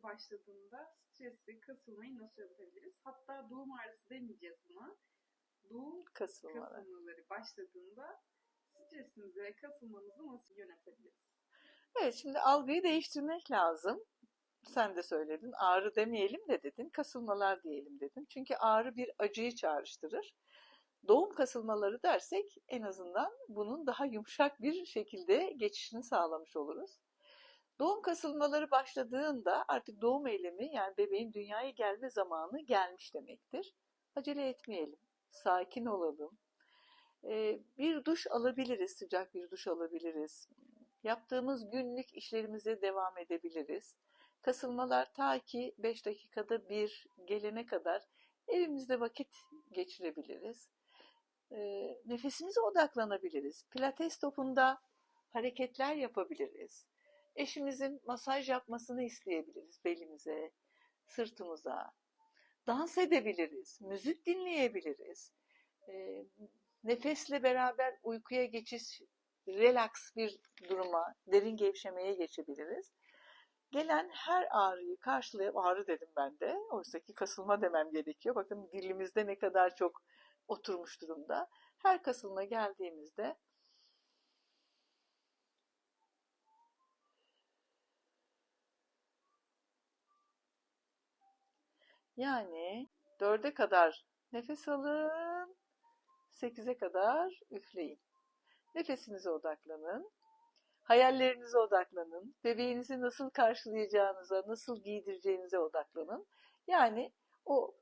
ağrısı başladığında stresi, kasılmayı nasıl yönetebiliriz? Hatta doğum ağrısı demeyeceğiz buna. Doğum Kasılmalar. kasılmaları başladığında stresinizi ve kasılmanızı nasıl yönetebiliriz? Evet şimdi algıyı değiştirmek lazım. Sen de söyledin ağrı demeyelim de dedin kasılmalar diyelim dedin. Çünkü ağrı bir acıyı çağrıştırır. Doğum kasılmaları dersek en azından bunun daha yumuşak bir şekilde geçişini sağlamış oluruz. Doğum kasılmaları başladığında artık doğum eylemi yani bebeğin dünyaya gelme zamanı gelmiş demektir. Acele etmeyelim, sakin olalım. Bir duş alabiliriz, sıcak bir duş alabiliriz. Yaptığımız günlük işlerimize devam edebiliriz. Kasılmalar ta ki 5 dakikada bir gelene kadar evimizde vakit geçirebiliriz. Nefesimize odaklanabiliriz. Pilates topunda hareketler yapabiliriz. Eşimizin masaj yapmasını isteyebiliriz belimize, sırtımıza. Dans edebiliriz, müzik dinleyebiliriz. Ee, Nefesle beraber uykuya geçiş, relax bir duruma, derin gevşemeye geçebiliriz. Gelen her ağrıyı karşılayıp, ağrı dedim ben de, oysa ki kasılma demem gerekiyor. Bakın dilimizde ne kadar çok oturmuş durumda. Her kasılma geldiğimizde yani dörde kadar nefes alın, sekize kadar üfleyin. Nefesinize odaklanın. Hayallerinize odaklanın. Bebeğinizi nasıl karşılayacağınıza, nasıl giydireceğinize odaklanın. Yani o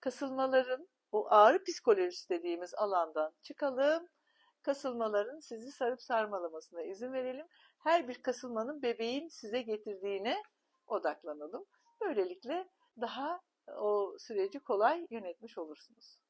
kasılmaların, o ağrı psikolojisi dediğimiz alandan çıkalım. Kasılmaların sizi sarıp sarmalamasına izin verelim. Her bir kasılmanın bebeğin size getirdiğine odaklanalım. Böylelikle daha o süreci kolay yönetmiş olursunuz.